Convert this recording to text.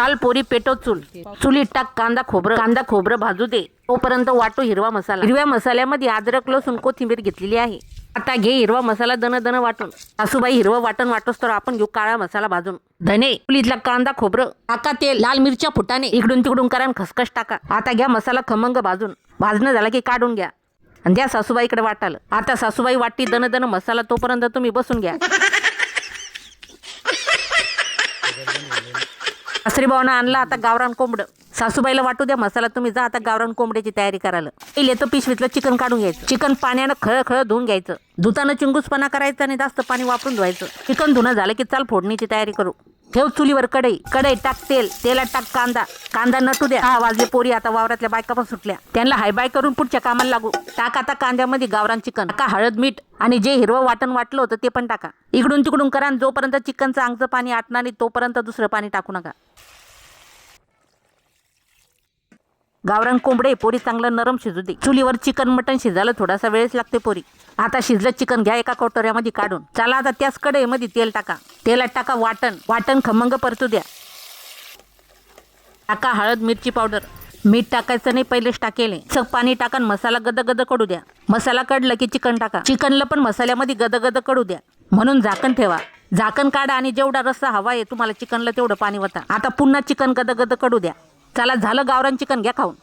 चाल पोरी पेटो चूल. चुलीत टाक कांदा खोबरं. कांदा खोबरं भाजू दे. तोपर्यंत वाटू हिरवा मसाला. हिरव्या मसाल्यामध्ये अद्रक लसूण कोथिंबीर घेतलेली आहे. आता घे हिरवा मसाला दन दन वाटून. सासूबाई हिरवा वाटण वाटोस तर आपण घेऊ काळा मसाला भाजून. धने. चुलीतला कांदा खोबरं टाका तेल लाल मिरच्या फुटाने इकडून तिकडून करा खसखस टाका. आता घ्या मसाला खमंग भाजून. भाजणं झाला की काढून घ्या. आणि द्या सासूबाईकडे वाटाल आता सासूबाई वाटी दन दन मसाला तोपर्यंत तुम्ही बसून घ्या. सासरी आणला आता गावरान कोंबडं. सासूबाईला वाटू द्या मसाला तुम्ही जा आता गावरान कोंबड्याची तयारी करायला. पहिले तर पिशवीतलं चिकन काढून घ्यायचं. चिकन पाण्यानं खळखळ धुवून घ्यायचं. धुतानं चिंगूसपणा करायचा आणि जास्त पाणी वापरून धुवायचं. चिकन धुणं झालं की चाल फोडणीची तयारी करू. ठेव चुलीवर कढई. कढई टाक तेल. तेलात टाक कांदा. कांदा नटू द्या. हा वाजले पोरी आता वावरातल्या बायका पण सुटल्या. त्यांना हायबाय करून पुढच्या कामाला लागू. टाक आता कांद्यामध्ये गावरान चिकन. टाका हळद मीठ आणि जे हिरवं वाटण वाटलं होतं ते पण टाका. इकडून तिकडून करा आणि जोपर्यंत चिकनचं अंगचं पाणी आटणार नाही तोपर्यंत दुसरं पाणी टाकू नका. गावरान कोंबडे पोरी चांगलं नरम शिजू दे. चुलीवर चिकन मटण शिजायला थोडासा वेळच लागते पोरी. आता शिजलं चिकन घ्या एका कोटोऱ्यामध्ये काढून. चला आता त्याच कढईमध्ये तेल टाका. तेलात टाका वाटण. वाटण खमंग परतू द्या. टाका हळद मिरची पावडर. मीठ टाकायचं नाही पहिलेच टाकेले. सग पाणी टाका मसाला गद गद कडू द्या. मसाला कडलं की चिकन टाका. चिकनला पण मसाल्यामध्ये गद गद कडू द्या. म्हणून झाकण ठेवा. झाकण काढा आणि जेवढा रस्सा हवा आहे तुम्हाला चिकनला तेवढं पाणी वता. आता पुन्हा चिकन गद गद कडू द्या. चला झालं गावरान चिकन घ्या खाऊन.